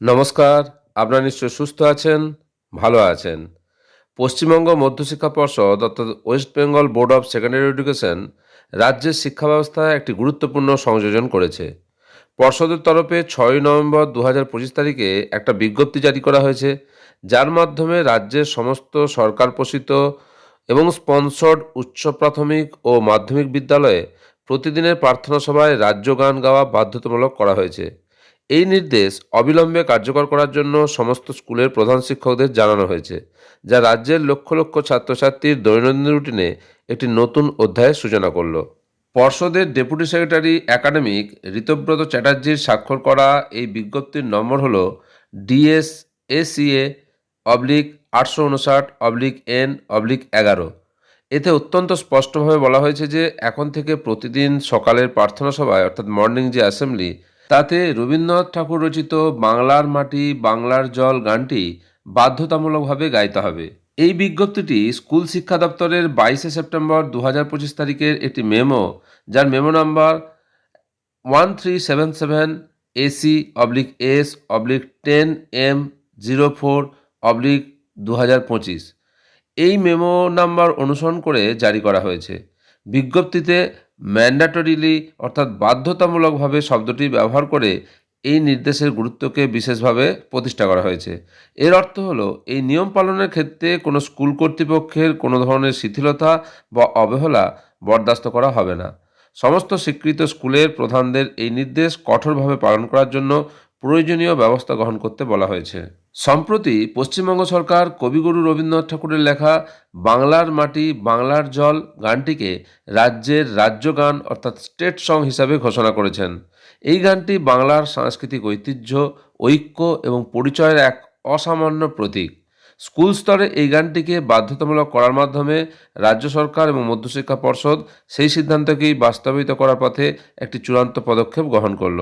নমস্কার, আপনারা নিশ্চয় সুস্থ আছেন, ভালো আছেন। পশ্চিমবঙ্গ মধ্যশিক্ষা পর্ষদ অর্থাৎ West Bengal board of secondary education রাজ্যের শিক্ষা ব্যবস্থায় একটি গুরুত্বপূর্ণ সংযোজন করেছে। পর্ষদের তরফে ছয়ই নভেম্বর দু হাজার পঁচিশ তারিখে একটা বিজ্ঞপ্তি জারি করা হয়েছে, যার মাধ্যমে রাজ্যের সমস্ত সরকার পোষিত এবং স্পন্সর্ড উচ্চ প্রাথমিক ও মাধ্যমিক বিদ্যালয়ে প্রতিদিনের প্রার্থনা সভায় রাজ্য গান গাওয়া বাধ্যতামূলক করা হয়েছে। এই নির্দেশ অবিলম্বে কার্যকর করার জন্য সমস্ত স্কুলের প্রধান শিক্ষকদের জানানো হয়েছে, যা রাজ্যের লক্ষ লক্ষ ছাত্রছাত্রীর দৈনন্দিন রুটিনে একটি নতুন অধ্যায়ের সূচনা করল। পর্ষদের ডেপুটি সেক্রেটারি একাডেমিক ঋতব্রত চ্যাটার্জির স্বাক্ষর করা এই বিজ্ঞপ্তির নম্বর হল ডিএস এসিএ অবলিক আটশো উনষাট অবলিক এন অবলিক এগারো এতে অত্যন্ত স্পষ্টভাবে বলা হয়েছে যে এখন থেকে প্রতিদিন সকালের প্রার্থনা সভায়, অর্থাৎ মর্নিং যে অ্যাসেম্বলি তাতে রবীন্দ্রনাথ ঠাকুর রচিত বাংলার মাটি, বাংলার জল গানটি বাধ্যতামূলকভাবে গাইতে হবে। এই বিজ্ঞপ্তিটি স্কুল শিক্ষা দপ্তরের বাইশে সেপ্টেম্বর দু হাজার পঁচিশ তারিখের একটি মেমো, যার memo number one three seven seven AC oblique S oblique ten M zero four oblique দু হাজার পঁচিশ। এই মেমো নাম্বার অনুসরণ করে জারি করা হয়েছে। বিজ্ঞপ্তিতে ম্যান্ডাটরিলি অর্থাৎ বাধ্যতামূলকভাবে শব্দটি ব্যবহার করে এই নির্দেশের গুরুত্বকে বিশেষভাবে প্রতিষ্ঠা করা হয়েছে। এর অর্থ হলো, এই নিয়ম পালনের ক্ষেত্রে কোনো স্কুল কর্তৃপক্ষের কোনো ধরনের শিথিলতা বা অবহেলা বরদাস্ত করা হবে না। সমস্ত স্বীকৃত স্কুলের প্রধানদের এই নির্দেশ কঠোরভাবে পালন করার জন্য প্রয়োজনীয় ব্যবস্থা গ্রহণ করতে বলা হয়েছে। সম্প্রতি পশ্চিমবঙ্গ সরকার কবিগুরু রবীন্দ্রনাথ ঠাকুরের লেখা বাংলার মাটি, বাংলার জল গানটিকে রাজ্যের রাজ্য গান অর্থাৎ স্টেট সং হিসাবে ঘোষণা করেছেন। এই গানটি বাংলার সাংস্কৃতিক ঐতিহ্য, ঐক্য এবং পরিচয়ের এক অসামান্য প্রতীক। স্কুল স্তরে এই গানটিকে বাধ্যতামূলক করার মাধ্যমে রাজ্য সরকার এবং মধ্যশিক্ষা পর্ষদ সেই সিদ্ধান্তকেই বাস্তবায়িত করার পথে একটি চূড়ান্ত পদক্ষেপ গ্রহণ করল।